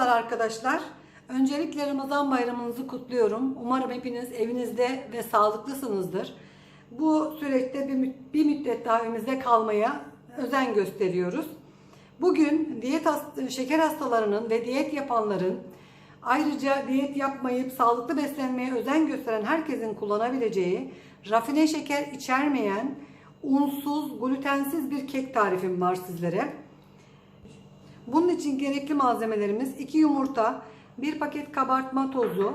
Merhabalar arkadaşlar. Öncelikle Ramazan bayramınızı kutluyorum. Umarım hepiniz evinizde ve sağlıklısınızdır. Bu süreçte bir, bir müddet daha evimizde kalmaya özen gösteriyoruz. Bugün diyet şeker hastalarının ve diyet yapanların ayrıca diyet yapmayıp sağlıklı beslenmeye özen gösteren herkesin kullanabileceği rafine şeker içermeyen unsuz, glutensiz bir kek tarifim var sizlere. Bunun için gerekli malzemelerimiz 2 yumurta, 1 paket kabartma tozu,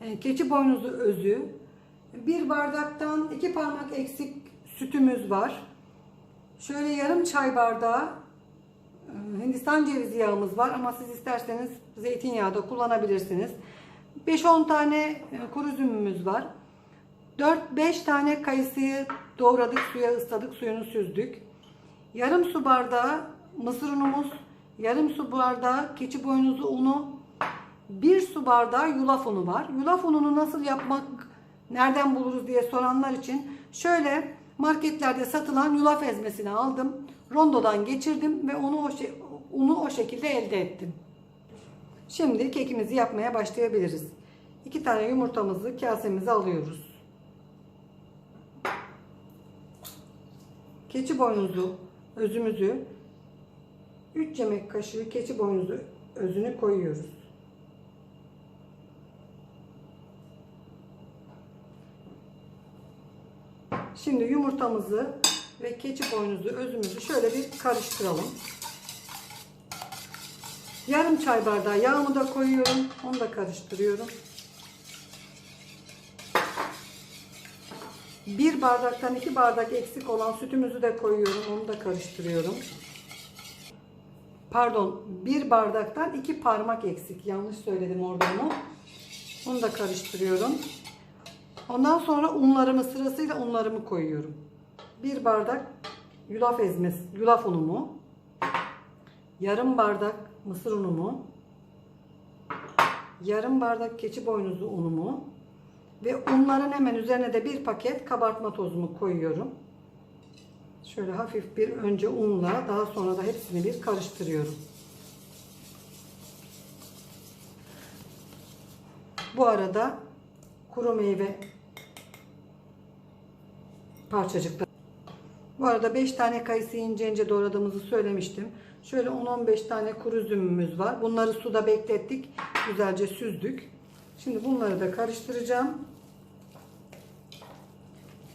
e, keçi boynuzu özü, 1 bardaktan 2 parmak eksik sütümüz var. Şöyle yarım çay bardağı e, Hindistan cevizi yağımız var ama siz isterseniz zeytinyağı da kullanabilirsiniz. 5-10 tane e, kuru üzümümüz var. 4-5 tane kayısıyı doğradık, suya ısladık, suyunu süzdük. Yarım su bardağı mısır unumuz, yarım su bardağı keçi boynuzu unu, bir su bardağı yulaf unu var. Yulaf ununu nasıl yapmak, nereden buluruz diye soranlar için şöyle marketlerde satılan yulaf ezmesini aldım. Rondodan geçirdim ve onu o, unu o şekilde elde ettim. Şimdi kekimizi yapmaya başlayabiliriz. İki tane yumurtamızı kasemize alıyoruz. Keçi boynuzu özümüzü 3 yemek kaşığı keçi boynuzu özünü koyuyoruz. Şimdi yumurtamızı ve keçi boynuzu özümüzü şöyle bir karıştıralım. Yarım çay bardağı yağımı da koyuyorum. Onu da karıştırıyorum. Bir bardaktan iki bardak eksik olan sütümüzü de koyuyorum. Onu da karıştırıyorum. Pardon, bir bardaktan iki parmak eksik. Yanlış söyledim orada onu. Onu da karıştırıyorum. Ondan sonra unlarımı sırasıyla unlarımı koyuyorum. Bir bardak yulaf ezmesi, yulaf unumu. Yarım bardak mısır unumu. Yarım bardak keçi boynuzu unumu. Ve unların hemen üzerine de bir paket kabartma tozumu koyuyorum. Şöyle hafif bir önce unla daha sonra da hepsini bir karıştırıyorum. Bu arada kuru meyve parçacıkları. Bu arada 5 tane kayısı ince ince doğradığımızı söylemiştim. Şöyle 10-15 tane kuru üzümümüz var. Bunları suda beklettik. Güzelce süzdük. Şimdi bunları da karıştıracağım.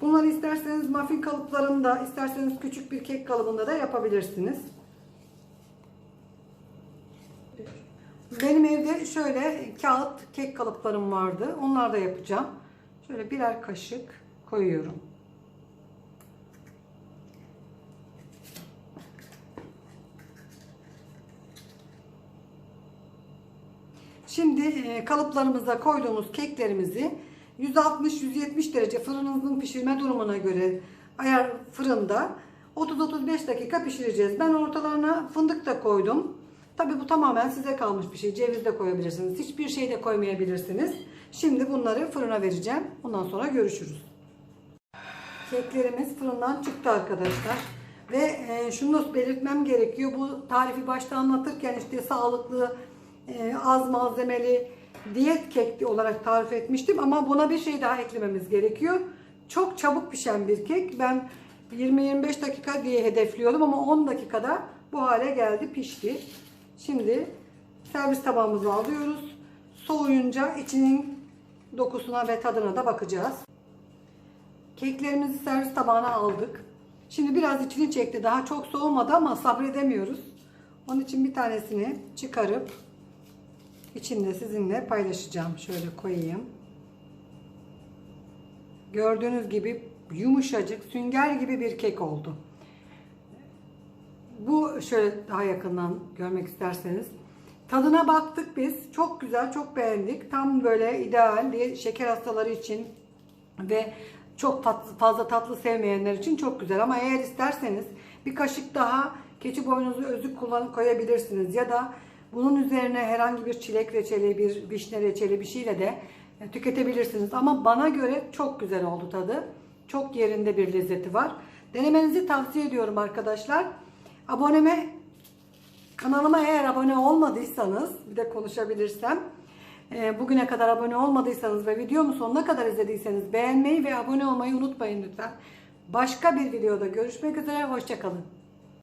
Bunları isterseniz muffin kalıplarında, isterseniz küçük bir kek kalıbında da yapabilirsiniz. Benim evde şöyle kağıt kek kalıplarım vardı. Onları da yapacağım. Şöyle birer kaşık koyuyorum. Şimdi e, kalıplarımıza koyduğumuz keklerimizi 160-170 derece fırınınızın pişirme durumuna göre ayar fırında 30-35 dakika pişireceğiz. Ben ortalarına fındık da koydum. Tabi bu tamamen size kalmış bir şey. Ceviz de koyabilirsiniz. Hiçbir şey de koymayabilirsiniz. Şimdi bunları fırına vereceğim. Ondan sonra görüşürüz. Keklerimiz fırından çıktı arkadaşlar. Ve e, şunu belirtmem gerekiyor. Bu tarifi başta anlatırken işte sağlıklı, e, az malzemeli diyet kek olarak tarif etmiştim. Ama buna bir şey daha eklememiz gerekiyor. Çok çabuk pişen bir kek. Ben 20-25 dakika diye hedefliyordum ama 10 dakikada bu hale geldi, pişti. Şimdi servis tabağımızı alıyoruz. Soğuyunca içinin dokusuna ve tadına da bakacağız. Keklerimizi servis tabağına aldık. Şimdi biraz içini çekti. Daha çok soğumadı ama sabredemiyoruz. Onun için bir tanesini çıkarıp içinde sizinle paylaşacağım. Şöyle koyayım. Gördüğünüz gibi yumuşacık, sünger gibi bir kek oldu. Bu şöyle daha yakından görmek isterseniz. Tadına baktık biz. Çok güzel, çok beğendik. Tam böyle ideal bir şeker hastaları için ve çok fazla tatlı sevmeyenler için çok güzel. Ama eğer isterseniz bir kaşık daha keçi boynuzu özü kullanıp koyabilirsiniz. Ya da bunun üzerine herhangi bir çilek reçeli, bir vişne reçeli bir şeyle de e, tüketebilirsiniz. Ama bana göre çok güzel oldu tadı. Çok yerinde bir lezzeti var. Denemenizi tavsiye ediyorum arkadaşlar. Aboneme Kanalıma eğer abone olmadıysanız, bir de konuşabilirsem, e, bugüne kadar abone olmadıysanız ve videomu sonuna kadar izlediyseniz beğenmeyi ve abone olmayı unutmayın lütfen. Başka bir videoda görüşmek üzere, hoşçakalın.